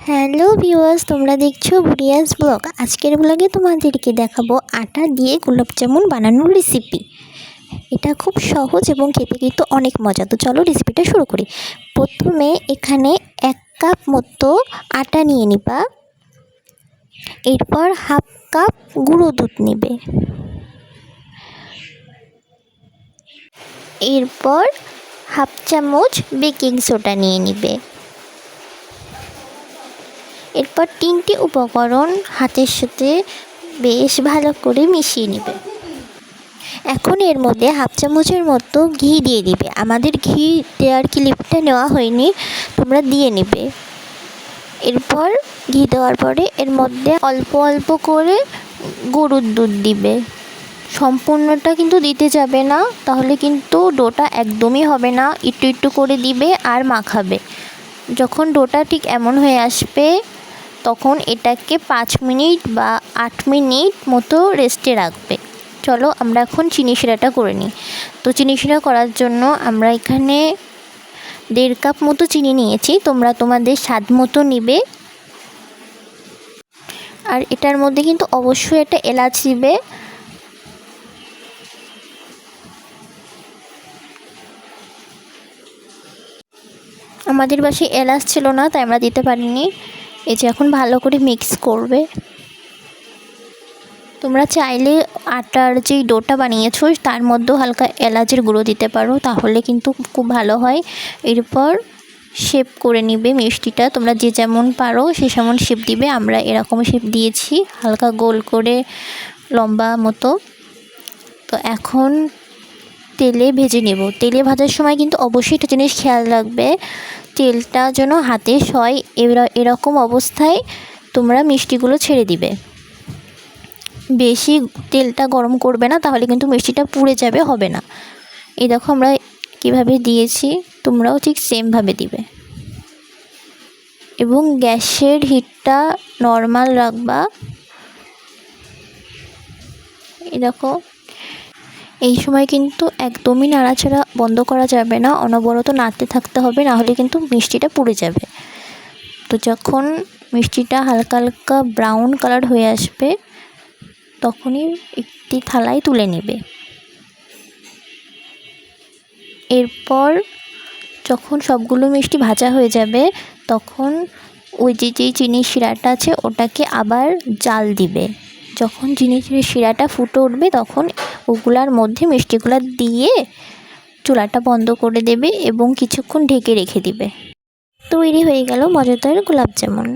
Hello viewers, তোমরা দেখছ বুড়িয়াস blog. আজকের ব্লগে তোমাদেরকে দেখাবো আটা দিয়ে গোলাপ জামুন বানানোর রেসিপি এটা খুব সহজ এবং খেতে কিন্তু অনেক মজা। তো চলো রেসিপিটা শুরু করি। প্রথমে এখানে এক কাপ মতো আটা নিয়ে নিবা। এরপর হাফ কাপ গুঁড়ো দুধ নেবে। এরপর হাফ চামচ বেকিং সোডা নিয়ে নিবে। এরপর তিনটি উপকরণ হাতের সাথে বেশ ভালো করে মিশিয়ে নেবে। এখন এর মধ্যে হাফ চামচের মতো ঘি দিয়ে দিবে। আমাদের ঘি দেওয়ার ক্লিপটা নেওয়া হয়নি, তোমরা দিয়ে নেবে। এরপর ঘি দেওয়ার পরে এর মধ্যে অল্প অল্প করে গরুর দুধ দিবে। সম্পূর্ণটা কিন্তু দিতে যাবে না, তাহলে কিন্তু ডোটা একদমই হবে না। একটু একটু করে দিবে আর মাখাবে। যখন ডোটা ঠিক এমন হয়ে আসবে তখন এটাকে পাঁচ মিনিট বা আট মিনিট মতো রেস্টে রাখবে। চলো আমরা এখন চিনি শিরাটা করে নিই। তো চিনি শিরা করার জন্য আমরা এখানে দেড় কাপ মতো চিনি নিয়েছি। তোমরা তোমাদের স্বাদ মতো নিবে। আর এটার মধ্যে কিন্তু অবশ্যই একটা এলাচ দিবে। আমাদের বাসায় এলাচ ছিল না, তাই আমরা দিতে পারিনি। এই যে এখন ভালো করে মিক্স করবে। তোমরা চাইলে আটার যেই ডোটা বানিয়েছো, তার মধ্যেও হালকা এলাচের গুঁড়ো দিতে পারো, তাহলে কিন্তু খুব ভালো হয়। এরপর শেপ করে নিবে মিষ্টিটা। তোমরা যে যেমন পারো, সে যেমন শেপ দিবে। আমরা এরকম শেপ দিয়েছি, হালকা গোল করে লম্বা মতো। তো এখন তেলে ভেজে নেব। তেলে ভাজার সময় কিন্তু অবশ্যই একটা জিনিস খেয়াল রাখবে, তেলটা যেন হাতে সয় এরকম অবস্থায় তোমরা মিষ্টিগুলো ছেড়ে দিবে। বেশি তেলটা গরম করবে না, তাহলে কিন্তু মিষ্টিটা পুড়ে যাবে, হবে না। এই দেখো আমরা কীভাবে দিয়েছি, তোমরাও ঠিক সেমভাবে দিবে। এবং গ্যাসের হিটটা নর্মাল রাখবা। এই দেখো এই সময় কিন্তু একদমই নাড়াচাড়া বন্ধ করা যাবে না, অনবরত নাড়তে থাকতে হবে, নাহলে কিন্তু মিষ্টিটা পুড়ে যাবে। তো যখন মিষ্টিটা হালকা হালকা ব্রাউন কালার হয়ে আসবে, তখনই একটি থালায় তুলে নেবে। এরপর যখন সবগুলো মিষ্টি ভাজা হয়ে যাবে, তখন ওই যে যেই চিনির শিরাটা আছে, ওটাকে আবার জাল দিবে। যখন জিনিসের শিরাটা ফুটে উঠবে, তখন ওগুলার মধ্যে মিষ্টিগুলো দিয়ে চুলাটা বন্ধ করে দেবে এবং কিছুক্ষণ ঢেকে রেখে দিবে। তৈরি হয়ে গেল মজাদার গোলাপ জামুন।